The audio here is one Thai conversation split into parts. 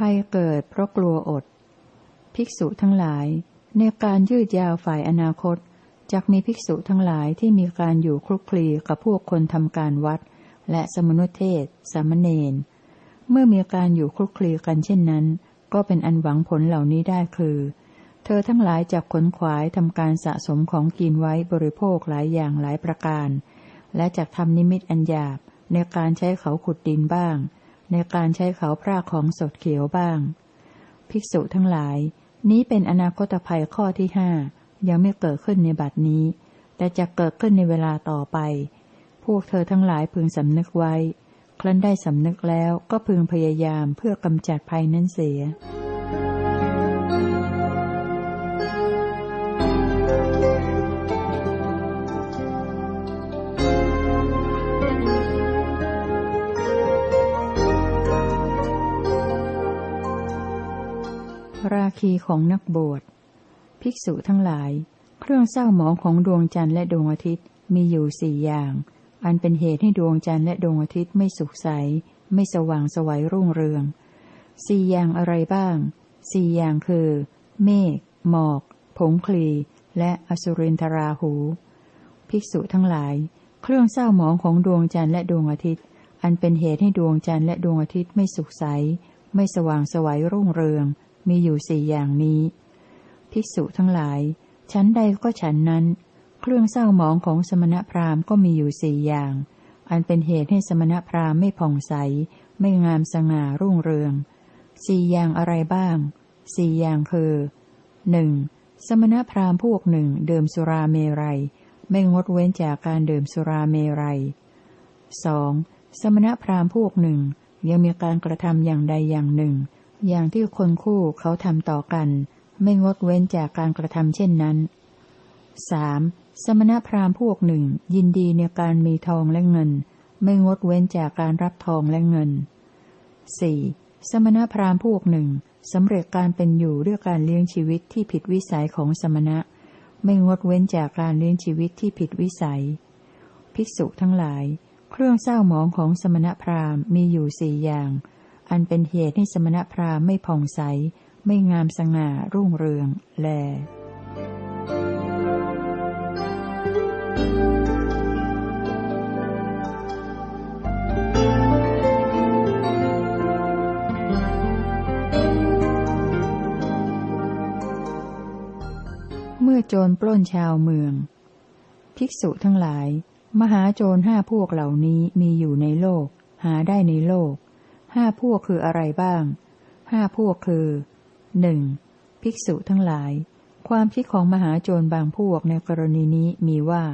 ภัยเกิดเพราะกลัวอด ภิกษุทั้งหลาย ในการยืดยาวฝ่ายอนาคตจักมีภิกษุทั้งหลายที่มีการอยู่คลุกคลีกับพวกคนทำการวัด และสมนุเทศ สามเณร เมื่อมีการอยู่คลุกคลีกันเช่นนั้น ก็เป็นอันหวังผลเหล่านี้ได้คือ เธอทั้งหลายจักขนขวายทำการสะสมของกินไว้บริโภคหลายอย่างหลายประการ และจักทำนิมิตอันหยาบในการใช้เขาขุดดินบ้าง ในการใช้เขาพรากของสดเขียวบ้าง ภิกษุทั้งหลาย นี้เป็นอนาคตภัยข้อที่ห้ายังไม่เกิดขึ้นในบัดนี้ แต่จะเกิดขึ้นในเวลาต่อไป พวกเธอทั้งหลายพึงสำนึกไว้ ครั้นได้สำนึกแล้วก็พึงพยายามเพื่อกำจัดภัยนั้นเสีย คีของนักบวช ภิกษุทั้งหลาย เครื่องเศร้าหมองของดวงจันทร์และดวงอาทิตย์มีอยู่สี่อย่าง อันเป็นเหตุให้ดวงจันทร์และดวงอาทิตย์ไม่สุขใส ไม่สว่างสวัยรุ่งเรือง สี่อย่างอะไรบ้าง สี่อย่างคือ เมฆ หมอก ผงคลี และอสุรินทราหู ภิกษุทั้งหลาย เครื่องเศร้าหมองของดวงจันทร์และดวงอาทิตย์ อันเป็นเหตุให้ดวงจันทร์และดวงอาทิตย์ไม่สุขใส ไม่สว่างสวัยรุ่งเรือง มีอยู่สี่อย่างนี้ ภิกษุทั้งหลาย ชั้นใดก็ฉันนั้น เครื่องเศร้าหมองของสมณพราหมณ์ก็มีอยู่สี่อย่าง อันเป็นเหตุให้สมณพราหมณ์ไม่ผ่องใส ไม่งามสง่ารุ่งเรือง สี่อย่างอะไรบ้าง สี่อย่างคือหนึ่งสมณพราหมณ์พวกหนึ่งดื่มสุราเมรัย ไม่งดเว้นจากการดื่มสุราเมรัยสองสมณพราหมณ์พวกหนึ่งยังมีการกระทำอย่างใดอย่างหนึ่ง อย่างที่คนคู่เขาทำต่อกัน ไม่งดเว้นจากการกระทำเช่นนั้นสสมณพราหมณ์พวกหนึ่ง ยินดีในการมีทองและเงิน ไม่งดเว้นจากการรับทองและเงินสี่สมณพราหมณ์พวกหนึ่งสำเร็จการเป็นอยู่ด้วยการเลี้ยงชีวิตที่ผิดวิสัยของสมณะ ไม่งดเว้นจากการเลี้ยงชีวิตที่ผิดวิสัย ภิกษุทั้งหลาย เครื่องเศร้าหมองของสมณพราหมณ์มีอยู่สี่อย่าง อันเป็นเหตุให้สมณพราหมณ์ไม่ผ่องใส ไม่งามสง่ารุ่งเรือง แล เมื่อโจรปล้นชาวเมือง ภิกษุทั้งหลาย มหาโจรห้าพวกเหล่านี้มีอยู่ในโลก หาได้ในโลก ห้าพวกคืออะไรบ้าง ห้าพวกคือหนึ่งภิกษุทั้งหลาย ความคิดของมหาโจรบางพวกในกรณีนี้มีว่า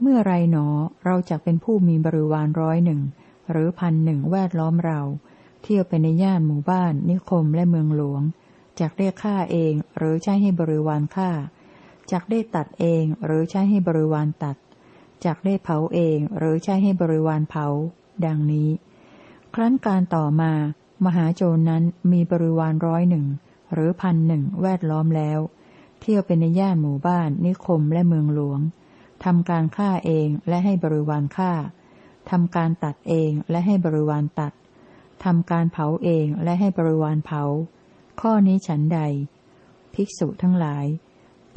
เมื่อไรหนอเราจะเป็นผู้มีบริวารร้อยหนึ่งหรือพันหนึ่งแวดล้อมเรา เที่ยวไปในย่านหมู่บ้านนิคมและเมืองหลวงจากได้ฆ่าเองหรือใช้ให้บริวารฆ่าจากได้ตัดเองหรือใช้ให้บริวารตัดจากได้เผาเองหรือใช้ให้บริวารเผา ดังนี้ ครั้นการต่อมา มหาโจรนั้นมีบริวารร้อยหนึ่งหรือพันหนึ่งแวดล้อมแล้ว เที่ยวเป็นในย่านหมู่บ้าน นิคมและเมืองหลวงทำการฆ่าเองและให้บริวารฆ่าทำการตัดเองและให้บริวารตัดทำการเผาเองและให้บริวารเผา ข้อนี้ฉันใด ภิกษุทั้งหลาย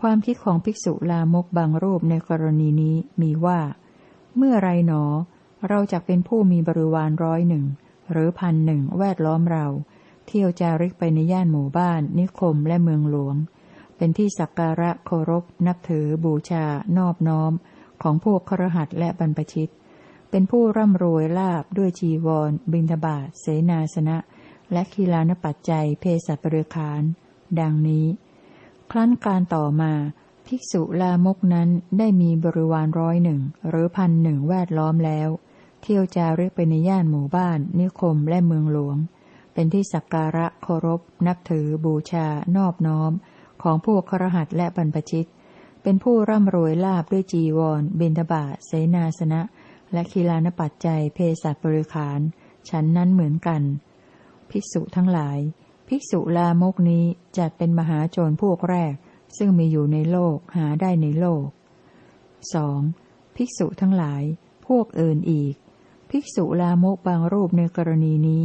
ความคิดของภิกษุลามกบางรูปในกรณีนี้มีว่า เมื่อไรหนอ เราจะเป็นผู้มีบริวารร้อยหนึ่ง หรือพันหนึ่งแวดล้อมเรา เที่ยวจาริกไปในย่านหมู่บ้าน นิคมและเมืองหลวง เป็นที่สักการะเคารพ นับถือ บูชา นอบน้อม ของพวกครหัสและบรรพชิต เป็นผู้ร่ำรวยลาบด้วยจีวร บิณฑบาตเสนาสนะ และคีลานปัจจัยเพศบริคาร ดังนี้ ครั้นการต่อมาภิกษุลามกนั้นได้มีบริวารร้อยหนึ่งหรือพันหนึ่งแวดล้อมแล้ว เที่ยวจาริกไปในย่านหมู่บ้าน นิคมและเมืองหลวง เป็นที่สักการะเคารพ นับถือ บูชา นอบน้อม ของพวกครหัสและบรรพชิต เป็นผู้ร่ำรวยลาบด้วยจีวร บินทบาทเสนาสนะ และคีลานปัจจัยเพศบริขาร ฉันนั้นเหมือนกัน ภิกษุทั้งหลาย ภิกษุลามกนี้จัดเป็นมหาโจรพวกแรก ซึ่งมีอยู่ในโลกหาได้ในโลกสองภิกษุทั้งหลาย พวกอื่นอีก ภิกษุลามกบางรูปในกรณีนี้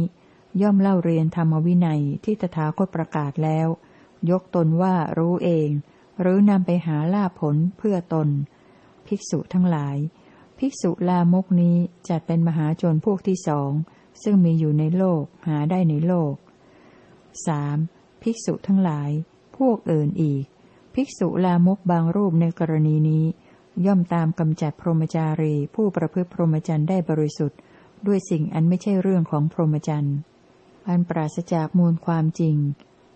ย่อมเล่าเรียนธรรมวินัยที่ตถาคตประกาศแล้ว ยกตนว่ารู้เอง หรือนำไปหาลาผลเพื่อตน ภิกษุทั้งหลาย ภิกษุลามกนี้จัดเป็นมหาชนพวกที่สอง ซึ่งมีอยู่ในโลกหาได้ในโลกสภิกษุทั้งหลาย พวกอื่นอีก ภิกษุลามกบางรูปในกรณีนี้ ย่อมตามกำจัดพรหมจารีผู้ประพฤติพรหมจรรย์ได้บริสุทธิ์ ด้วยสิ่งอันไม่ใช่เรื่องของพรหมจรรย์อันปราศจากมูลความจริง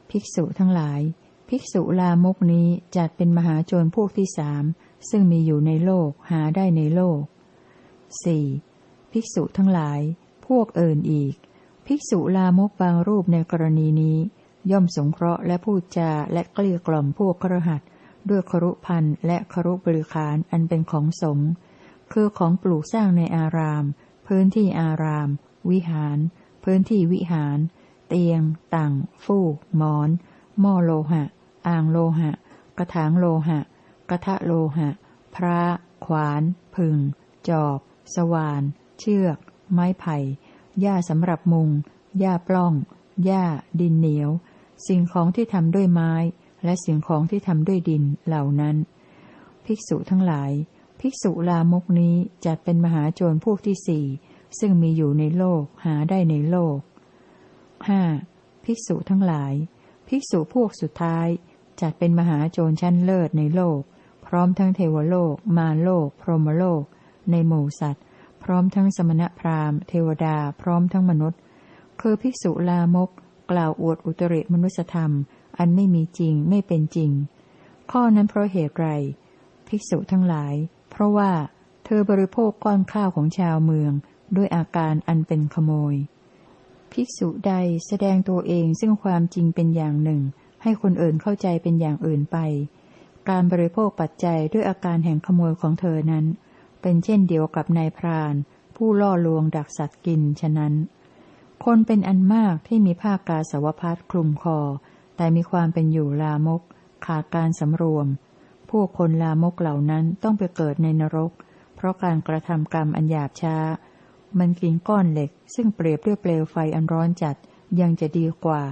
ภิกษุทั้งหลาย ภิกษุลามกนี้จัดเป็นมหาโจรพวกที่สามซึ่งมีอยู่ในโลกหาได้ในโลกสี่ภิกษุทั้งหลาย พวกเอื่นอีก ภิกษุลามกบางรูปในกรณีนี้ ย่อมสงเคราะห์และพูดจาและเกลี้ยกล่อมพวกครหัส ด้วยครุพันธ์และครุบริคารอันเป็นของสงฆ์คือของปลูกสร้างในอาราม พื้นที่อาราม วิหาร พื้นที่วิหาร เตียง ต่างฟูก หมอน หม้อโลหะ อ่างโลหะ กระถางโลหะ กระทะโลหะ พระ ขวานพึงจอบ สว่าน เชือก ไม้ไผ่ หญ้าสำหรับมุง หญ้าปล้อง หญ้า ดินเหนียว สิ่งของที่ทำด้วยไม้ และสิ่งของที่ทำด้วยดินเหล่านั้น ภิกษุทั้งหลาย ภิกษุลามกนี้จัดเป็นมหาโจรพวกที่สี่ซึ่งมีอยู่ในโลกหาได้ในโลกห้าภิกษุทั้งหลาย ภิกษุพวกสุดท้าย จัดเป็นมหาโจรชั้นเลิศในโลก พร้อมทั้งเทวโลก มารโลก พรหมโลก ในหมู่สัตว์ พร้อมทั้งสมณพราหมณ์ เทวดาพร้อมทั้งมนุษย์ คือภิกษุลามก กล่าวอวดอุตริมนุสธรรม อันไม่มีจริงไม่เป็นจริง ข้อนั้นเพราะเหตุไร ภิกษุทั้งหลาย เพราะว่าเธอบริโภคก้อนข้าวของชาวเมือง ด้วยอาการอันเป็นขโมย ภิกษุใดแสดงตัวเองซึ่งความจริงเป็นอย่างหนึ่ง ให้คนอื่นเข้าใจเป็นอย่างอื่นไป การบริโภคปัจจัยด้วยอาการแห่งขโมยของเธอนั้น เป็นเช่นเดียวกับนายพราน ผู้ล่อลวงดักสัตว์กินฉะนั้น คนเป็นอันมากที่มีผ้ากาสาวพัดคลุมคอ แต่มีความเป็นอยู่ลามก ขาดการสำรวม พวกคนลามกเหล่านั้นต้องไปเกิดในนรก เพราะการกระทำกรรมอันหยาบช้า มันกินก้อนเหล็ก ซึ่งเปรียบด้วยเปลวไฟอันร้อนจัดยังจะดีกว่า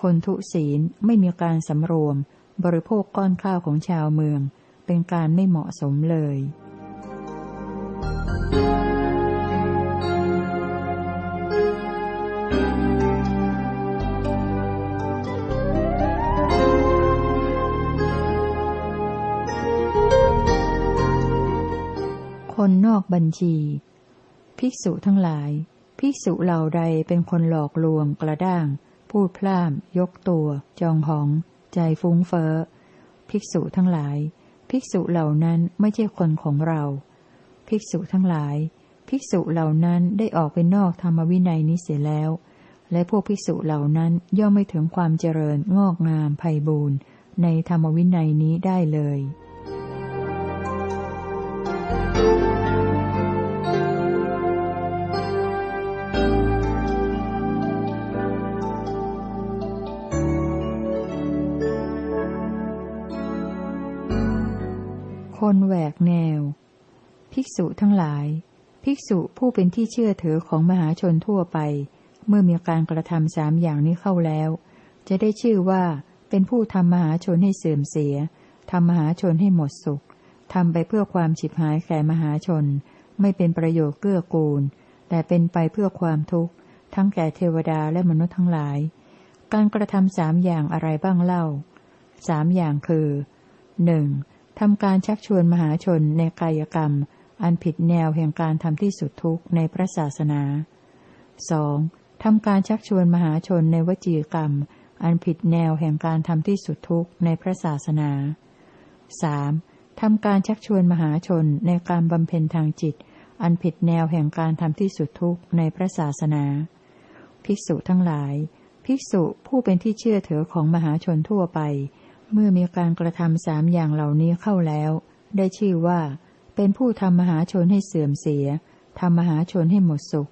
คนทุศีลไม่มีการสำรวม บริโภคก้อนข้าวของชาวเมือง เป็นการไม่เหมาะสมเลย คนนอกบัญชี ภิกษุทั้งหลาย ภิกษุเหล่าใดเป็นคนหลอกลวงกระด้าง พูดพล่าม ยกตัว จองหอง ใจฟุ้งเฟอ้อ ภิกษุทั้งหลาย ภิกษุเหล่านั้นไม่ใช่คนของเรา ภิกษุทั้งหลาย ภิกษุเหล่านั้นได้ออกไปนอกธรรมวินัยนี้เสียแล้ว และพวกภิกษุเหล่านั้นย่อมไม่ถึงความเจริญงอกงามไพ่บูรณ์ในธรรมวินัยนี้ได้เลย คนแหวกแนว ภิกษุทั้งหลาย ภิกษุผู้เป็นที่เชื่อถือของมหาชนทั่วไป เมื่อมีการกระทำสามอย่างนี้เข้าแล้ว จะได้ชื่อว่าเป็นผู้ทำมหาชนให้เสื่อมเสียทำมหาชนให้หมดสุขทำไปเพื่อความฉิบหายแก่มหาชน ไม่เป็นประโยชน์เกื้อกูล แต่เป็นไปเพื่อความทุกข์ ทั้งแก่เทวดาและมนุษย์ทั้งหลาย การกระทำสามอย่างอะไรบ้างเล่าสามอย่างคือหนึ่ง ทำการชักชวนมหาชนในกายกรรม อันผิดแนวแห่งการทำที่สุดทุกข์ในพระศาสนา 2. ทำการชักชวนมหาชนในวจีกรรม อันผิดแนวแห่งการทำที่สุดทุกข์ในพระศาสนา 3. ทำการชักชวนมหาชนในการบำเพ็ญทางจิต อันผิดแนวแห่งการทำที่สุดทุกข์ในพระศาสนา ภิกษุทั้งหลาย ภิกษุผู้เป็นที่เชื่อถือของมหาชนทั่วไป เมื่อมีการกระทำสามอย่างเหล่านี้เข้าแล้ว ได้ชื่อว่า เป็นผู้ทำมหาชนให้เสื่อมเสียทำมหาชนให้หมดสุข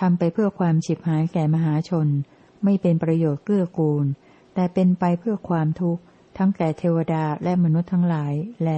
ทำไปเพื่อความฉิบหายแก่มหาชน ไม่เป็นประโยชน์เกื้อกูล แต่เป็นไปเพื่อความทุกข์ ทั้งแก่เทวดาและมนุษย์ทั้งหลายแล